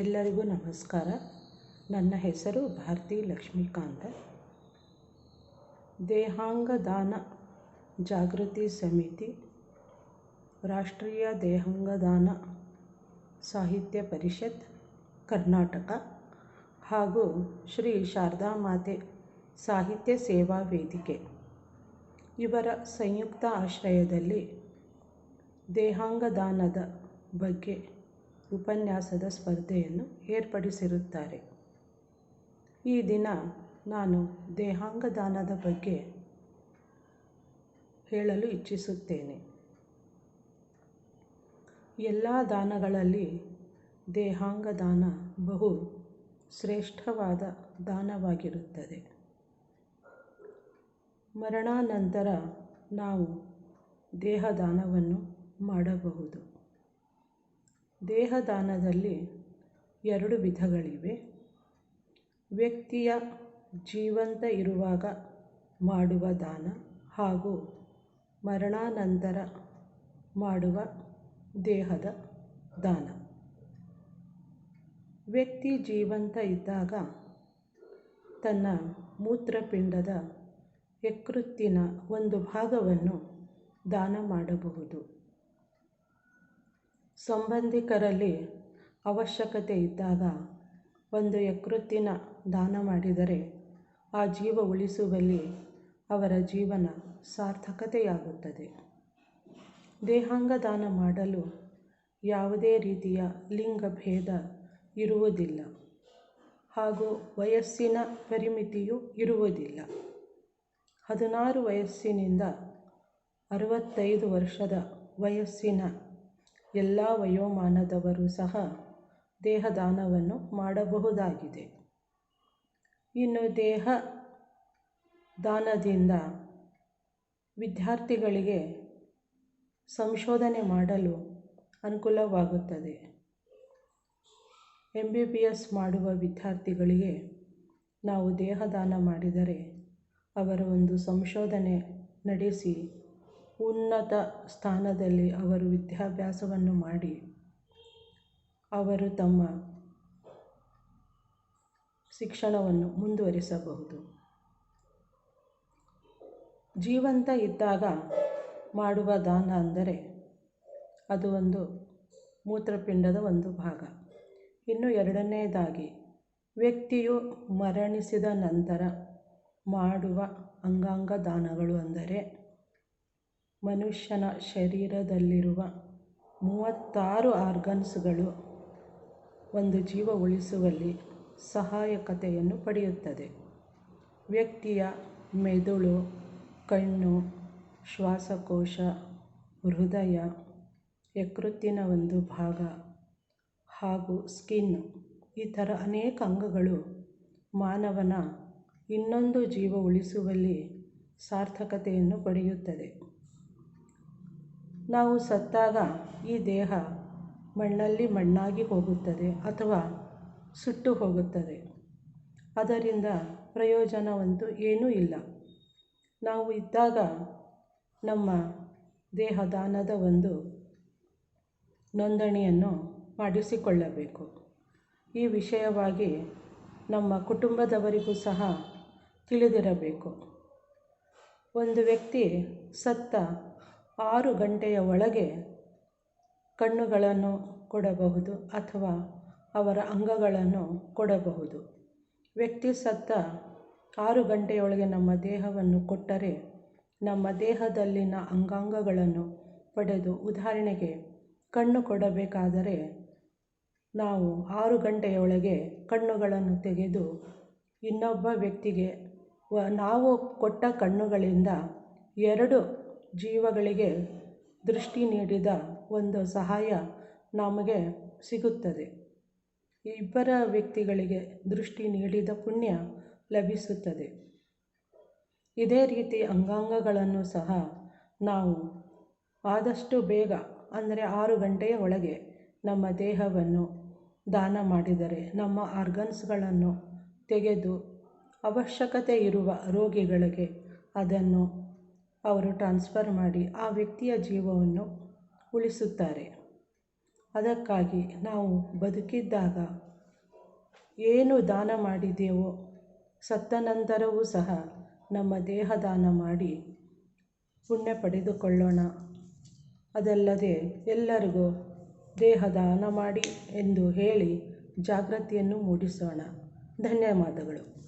ಎಲ್ಲರಿಗೂ ನಮಸ್ಕಾರ. ನನ್ನ ಹೆಸರು ಭಾರತಿ ಲಕ್ಷ್ಮೀಕಾಂತ. ದೇಹಾಂಗ ದಾನ ಜಾಗೃತಿ ಸಮಿತಿ, ರಾಷ್ಟ್ರೀಯ ದೇಹಾಂಗ ದಾನ ಸಾಹಿತ್ಯ ಪರಿಷತ್, ಕರ್ನಾಟಕ ಹಾಗೂ ಶ್ರೀ ಶಾರದಾ ಮಾತೆ ಸಾಹಿತ್ಯ ಸೇವಾ ವೇದಿಕೆ. ಇವರ ಸಂಯುಕ್ತ ಆಶ್ರಯದಲ್ಲಿ ದೇಹಾಂಗ ದಾನದ ಬಗ್ಗೆ ಉಪನ್ಯಾಸದ ಸ್ಪರ್ಧೆಯನ್ನು ಏರ್ಪಡಿಸಿರುತ್ತಾರೆ. ಈ ದಿನ ನಾನು ದೇಹಾಂಗ ದಾನದ ಬಗ್ಗೆ ಹೇಳಲು ಇಚ್ಛಿಸುತ್ತೇನೆ. ಎಲ್ಲ ದಾನಗಳಲ್ಲಿ ದೇಹಾಂಗ ದಾನ ಬಹು ಶ್ರೇಷ್ಠವಾದ ದಾನವಾಗಿರುತ್ತದೆ. ಮರಣಾನಂತರ ನಾವು ದೇಹದಾನವನ್ನು ಮಾಡಬಹುದು. ದೇಹದಾನದಲ್ಲಿ ಎರಡು ವಿಧಗಳಿವೆ. ವ್ಯಕ್ತಿಯ ಜೀವಂತ ಇರುವಾಗ ಮಾಡುವ ದಾನ ಹಾಗೂ ಮರಣಾನಂತರ ಮಾಡುವ ದೇಹದ ದಾನ. ವ್ಯಕ್ತಿ ಜೀವಂತ ಇದ್ದಾಗ ತನ್ನ ಮೂತ್ರಪಿಂಡದ ಯಕೃತ್ತಿನ ಒಂದು ಭಾಗವನ್ನು ದಾನ ಮಾಡಬಹುದು. ಸಂಬಂಧಿಕರಲ್ಲಿ ಅವಶ್ಯಕತೆ ಇದ್ದಾಗ ಒಂದು ಯಕೃತ್ತಿನ ದಾನ ಮಾಡಿದರೆ ಆ ಜೀವ ಉಳಿಸುವಲ್ಲಿ ಅವರ ಜೀವನ ಸಾರ್ಥಕತೆಯಾಗುತ್ತದೆ. ದೇಹಾಂಗ ದಾನ ಮಾಡಲು ಯಾವುದೇ ರೀತಿಯ ಲಿಂಗಭೇದ ಇರುವುದಿಲ್ಲ ಹಾಗೂ ವಯಸ್ಸಿನ ಪರಿಮಿತಿಯೂ ಇರುವುದಿಲ್ಲ. ಹದಿನಾರು ವಯಸ್ಸಿನಿಂದ ಅರವತ್ತೈದು ವರ್ಷದ ವಯಸ್ಸಿನ ಎಲ್ಲ ವಯೋಮಾನದವರು ಸಹ ದೇಹದಾನವನ್ನು ಮಾಡಬಹುದಾಗಿದೆ. ಇನ್ನು ದೇಹ ದಾನದಿಂದ ವಿದ್ಯಾರ್ಥಿಗಳಿಗೆ ಸಂಶೋಧನೆ ಮಾಡಲು ಅನುಕೂಲವಾಗುತ್ತದೆ. ಎಂ ಬಿ ಬಿ ಎಸ್ ಮಾಡುವ ವಿದ್ಯಾರ್ಥಿಗಳಿಗೆ ನಾವು ದೇಹದಾನ ಮಾಡಿದರೆ ಅವರ ಒಂದು ಸಂಶೋಧನೆ ನಡೆಸಿ ಉನ್ನತ ಸ್ಥಾನದಲ್ಲಿ ಅವರು ವಿದ್ಯಾಭ್ಯಾಸವನ್ನು ಮಾಡಿ, ಅವರು ತಮ್ಮ ಶಿಕ್ಷಣವನ್ನು ಮುಂದುವರಿಸಬಹುದು. ಜೀವಂತ ಇದ್ದಾಗ ಮಾಡುವ ದಾನ ಅಂದರೆ ಅದು ಒಂದು ಮೂತ್ರಪಿಂಡದ ಒಂದು ಭಾಗ. ಇನ್ನು ಎರಡನೆಯದಾಗಿ, ವ್ಯಕ್ತಿಯು ಮರಣಿಸಿದ ನಂತರ ಮಾಡುವ ಅಂಗಾಂಗ ದಾನಗಳು ಅಂದರೆ ಮನುಷ್ಯನ ಶರೀರದಲ್ಲಿರುವ ಮೂವತ್ತಾರು ಆರ್ಗನ್ಸ್ಗಳು ಒಂದು ಜೀವ ಉಳಿಸುವಲ್ಲಿ ಸಹಾಯಕತೆಯನ್ನು ಪಡೆಯುತ್ತದೆ. ವ್ಯಕ್ತಿಯ ಮೆದುಳು, ಕಣ್ಣು, ಶ್ವಾಸಕೋಶ, ಹೃದಯ, ಯಕೃತ್ತಿನ ಒಂದು ಭಾಗ ಹಾಗೂ ಸ್ಕಿನ್ ಈ ಥರ ಅನೇಕ ಅಂಗಗಳು ಮಾನವನ ಇನ್ನೊಂದು ಜೀವ ಉಳಿಸುವಲ್ಲಿ ಸಾರ್ಥಕತೆಯನ್ನು ಪಡೆಯುತ್ತದೆ. ನಾವು ಸತ್ತಾಗ ಈ ದೇಹ ಮಣ್ಣಲ್ಲಿ ಮಣ್ಣಾಗಿ ಹೋಗುತ್ತದೆ ಅಥವಾ ಸುಟ್ಟು ಹೋಗುತ್ತದೆ. ಅದರಿಂದ ಪ್ರಯೋಜನವಂತೂ ಏನೂ ಇಲ್ಲ. ನಾವು ಇದ್ದಾಗ ನಮ್ಮ ದೇಹದಾನದ ಒಂದು ನೋಂದಣಿಯನ್ನು ಮಾಡಿಸಿಕೊಳ್ಳಬೇಕು. ಈ ವಿಷಯವಾಗಿ ನಮ್ಮ ಕುಟುಂಬದವರಿಗೂ ಸಹ ತಿಳಿದಿರಬೇಕು. ಒಂದು ವ್ಯಕ್ತಿ ಸತ್ತ ಆರು ಗಂಟೆಯ ಒಳಗೆ ಕಣ್ಣುಗಳನ್ನು ಕೊಡಬಹುದು ಅಥವಾ ಅವರ ಅಂಗಗಳನ್ನು ಕೊಡಬಹುದು. ವ್ಯಕ್ತಿ ಸತ್ತ ಆರು ಗಂಟೆಯೊಳಗೆ ನಮ್ಮ ದೇಹವನ್ನು ಕೊಟ್ಟರೆ ನಮ್ಮ ದೇಹದಲ್ಲಿನ ಅಂಗಾಂಗಗಳನ್ನು ಪಡೆದು ಉದಾಹರಣೆಗೆ ಕಣ್ಣು ಕೊಡಬೇಕಾದರೆ ನಾವು ಆರು ಗಂಟೆಯೊಳಗೆ ಕಣ್ಣುಗಳನ್ನು ತೆಗೆದು ಇನ್ನೊಬ್ಬ ವ್ಯಕ್ತಿಗೆ ನಾವು ಕೊಟ್ಟ ಕಣ್ಣುಗಳಿಂದ ಎರಡು ಜೀವಗಳಿಗೆ ದೃಷ್ಟಿ ನೀಡಿದ ಒಂದು ಸಹಾಯ ನಮಗೆ ಸಿಗುತ್ತದೆ. ಇಬ್ಬರ ವ್ಯಕ್ತಿಗಳಿಗೆ ದೃಷ್ಟಿ ನೀಡಿದ ಪುಣ್ಯ ಲಭಿಸುತ್ತದೆ. ಇದೇ ರೀತಿ ಅಂಗಾಂಗಗಳನ್ನು ಸಹ ನಾವು ಆದಷ್ಟು ಬೇಗ, ಅಂದರೆ ಆರು ಗಂಟೆಯ ಒಳಗೆ ನಮ್ಮ ದೇಹವನ್ನು ದಾನ ಮಾಡಿದರೆ, ನಮ್ಮ ಆರ್ಗನ್ಸ್ಗಳನ್ನು ತೆಗೆದು ಅವಶ್ಯಕತೆ ಇರುವ ರೋಗಿಗಳಿಗೆ ಅದನ್ನು ಅವರು ಟ್ರಾನ್ಸ್ಫರ್ ಮಾಡಿ ಆ ವ್ಯಕ್ತಿಯ ಜೀವವನ್ನು ಉಳಿಸುತ್ತಾರೆ. ಅದಕ್ಕಾಗಿ ನಾವು ಬದುಕಿದ್ದಾಗ ಏನು ದಾನ ಮಾಡಿದ್ದೇವೋ ಸತ್ತ ನಂತರವೂ ಸಹ ನಮ್ಮ ದೇಹ ದಾನ ಮಾಡಿ ಪುಣ್ಯ ಪಡೆದುಕೊಳ್ಳೋಣ. ಅದಲ್ಲದೆ ಎಲ್ಲರಿಗೂ ದೇಹ ದಾನ ಮಾಡಿ ಎಂದು ಹೇಳಿ ಜಾಗೃತಿಯನ್ನು ಮೂಡಿಸೋಣ. ಧನ್ಯವಾದಗಳು.